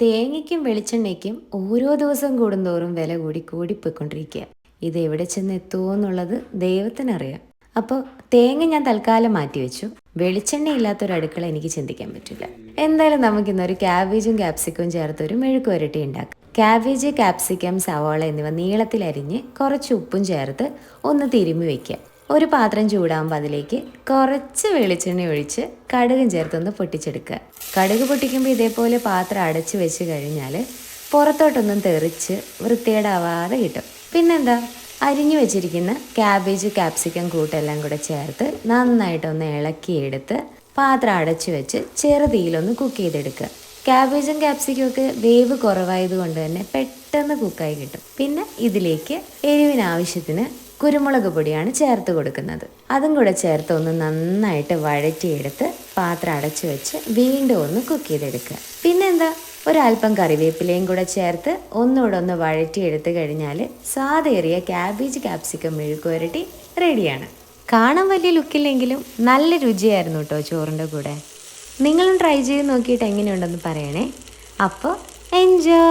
തേങ്ങയ്ക്കും വെളിച്ചെണ്ണയ്ക്കും ഓരോ ദിവസം കൂടുന്തോറും വില കൂടി കൂടിപ്പോയിക്കൊണ്ടിരിക്കുക. ഇത് എവിടെ ചെന്ന് എത്തുമോ എന്നുള്ളത് ദൈവത്തിനറിയാം. അപ്പോൾ തേങ്ങ ഞാൻ തൽക്കാലം മാറ്റി വെച്ചു വെളിച്ചെണ്ണ ഇല്ലാത്തൊരു അടുക്കള എനിക്ക് ചിന്തിക്കാൻ പറ്റില്ല. എന്തായാലും നമുക്കിന്നൊരു ക്യാബേജും ക്യാപ്സിക്കവും ചേർത്തൊരു മെഴുക്ക് വരട്ടി ഉണ്ടാക്കാം. ക്യാബേജ് ക്യാപ്സിക്കം സവാള എന്നിവ നീളത്തിൽ അരിഞ്ഞ് കുറച്ച് ഉപ്പും ചേർത്ത് ഒന്ന് തിരുമ്മി വയ്ക്കുക ഒരു പാത്രം ചൂടാകുമ്പോൾ അതിലേക്ക് കുറച്ച് വെളിച്ചെണ്ണ ഒഴിച്ച് കടുകും ചേർത്തൊന്ന് പൊട്ടിച്ചെടുക്കുക. കടുക് പൊട്ടിക്കുമ്പോൾ ഇതേപോലെ പാത്രം അടച്ച് വെച്ച് കഴിഞ്ഞാൽ പുറത്തോട്ടൊന്നും തെറിച്ച് വൃത്തികേടാവാതെ കിട്ടും. പിന്നെന്താ? അരിഞ്ഞു വെച്ചിരിക്കുന്ന ക്യാബേജ് ക്യാപ്സിക്കം കൂട്ടെല്ലാം കൂടെ ചേർത്ത് നന്നായിട്ടൊന്ന് ഇളക്കിയെടുത്ത് പാത്രം അടച്ചു വെച്ച് ചെറുതീയിലൊന്ന് കുക്ക് ചെയ്തെടുക്കുക. ക്യാബേജും ക്യാപ്സിക്കും ഒക്കെ വേവ് കുറവായതുകൊണ്ട് തന്നെ പെട്ടെന്ന് കുക്കായി കിട്ടും. പിന്നെ ഇതിലേക്ക് എരിവിന് ആവശ്യത്തിന് കുരുമുളക് പൊടിയാണ് ചേർത്ത് കൊടുക്കുന്നത്. അതും കൂടെ ചേർത്ത് ഒന്ന് നന്നായിട്ട് വഴറ്റിയെടുത്ത് പാത്രം അടച്ചു വെച്ച് വീണ്ടും ഒന്ന് കുക്ക് ചെയ്തെടുക്കുക. പിന്നെന്താ? ഒരല്പം കറിവേപ്പിലയും കൂടെ ചേർത്ത് ഒന്നുകൂടെ ഒന്ന് വഴറ്റിയെടുത്ത് കഴിഞ്ഞാൽ സ്വാദേറിയ ക്യാബേജ് ക്യാപ്സിക്കം മെഴുക്ക് വരട്ടി റെഡിയാണ് കാണാൻ വലിയ ലുക്കില്ലെങ്കിലും നല്ല രുചിയായിരുന്നു കേട്ടോ ചോറിന്റെ കൂടെ. നിങ്ങളും ട്രൈ ചെയ്ത് നോക്കിയിട്ട് എങ്ങനെയുണ്ടെന്ന് പറയണേ. അപ്പോൾ എൻജോയ്